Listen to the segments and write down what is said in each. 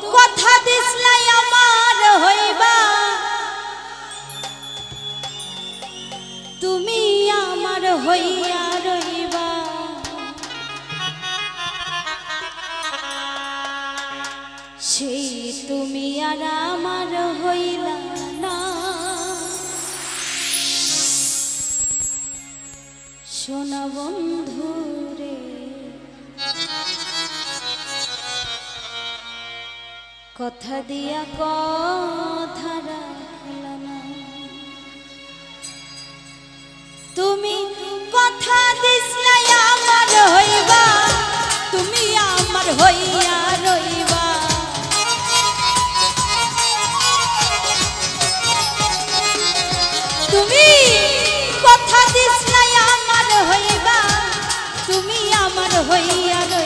কথা দিসলাই আমার হইবা। তুমি আমার হইয়া রইবা। সেই তুমি আর আমার হইলা না। সোনা বন্ধু রে কথা দিয়া কথা রাখলা না। তুমি কথা দিসলাই আমার হইবা, তুমি আমার হইয়া রইবা। তুমি কথা দিসলাই আমার হইবা, তুমি আমার হইয়া রইবা।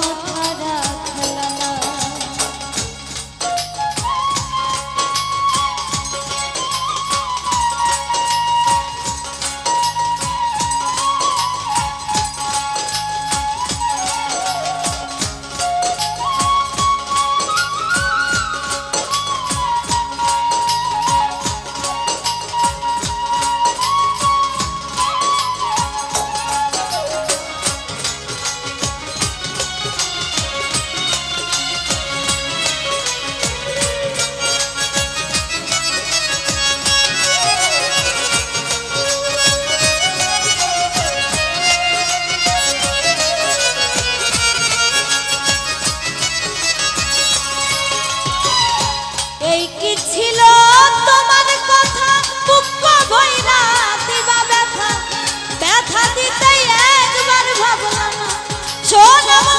সোনা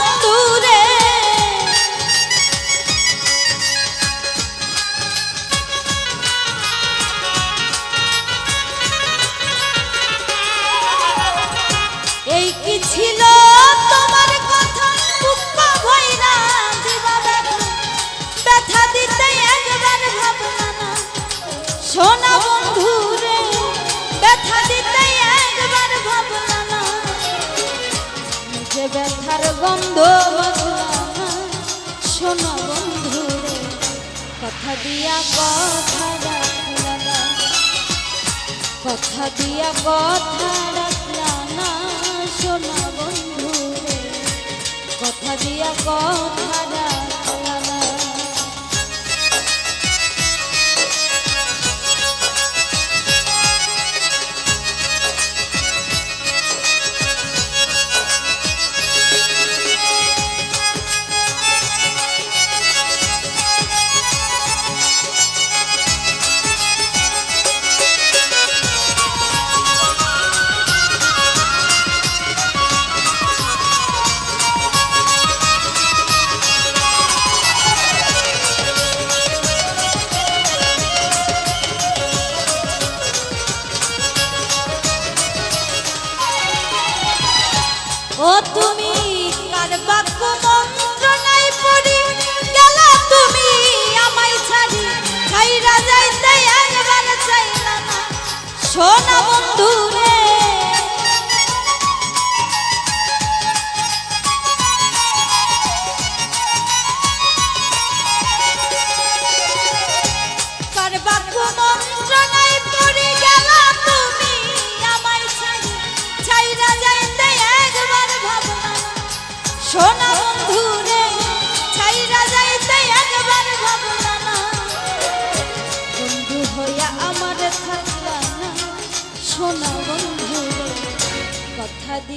কথা দিয়া কথা রাখলা না কথা বন্ধু কথা দিয়া কথা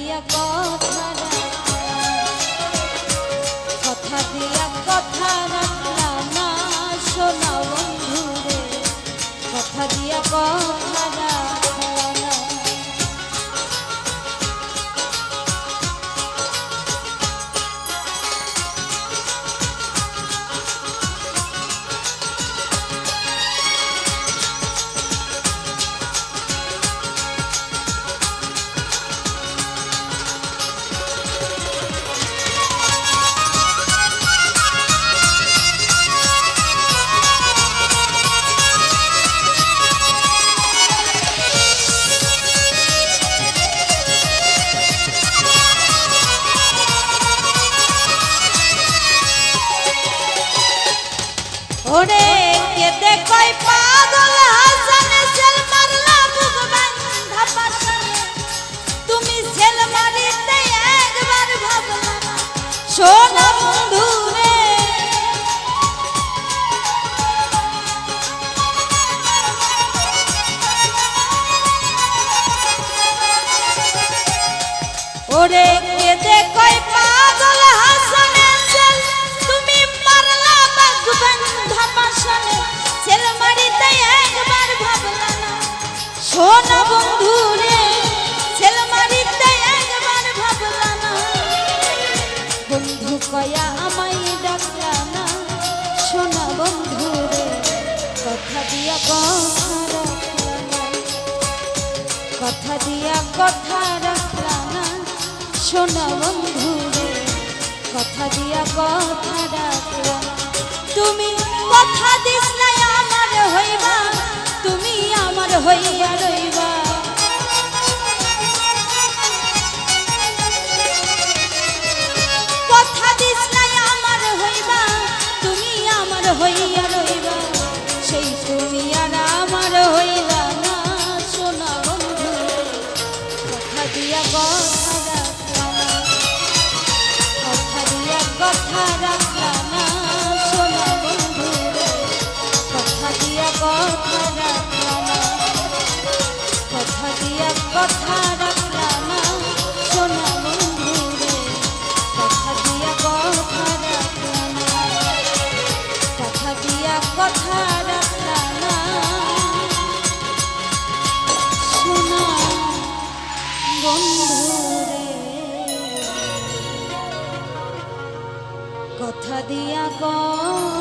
দিয়া কথা ওরে কেদে কই পাগল হাসানে সেল তুমি মারলা বাগ বান্ধা পাশানে সেল মারিতে একবার ভাবলা না সোনা বন্ধু রে মারিতে একবার ভাবলা না বন্ধু কয়া ডাকলা না? বন্ধু রে, কথা দিয়া কথা দিয়া কথা সোনা বন্ধু কথা দিয়া কথা তুমি কথা দিস নাই আমার হইবা তুমি আমার হইয়া দিয়া কথা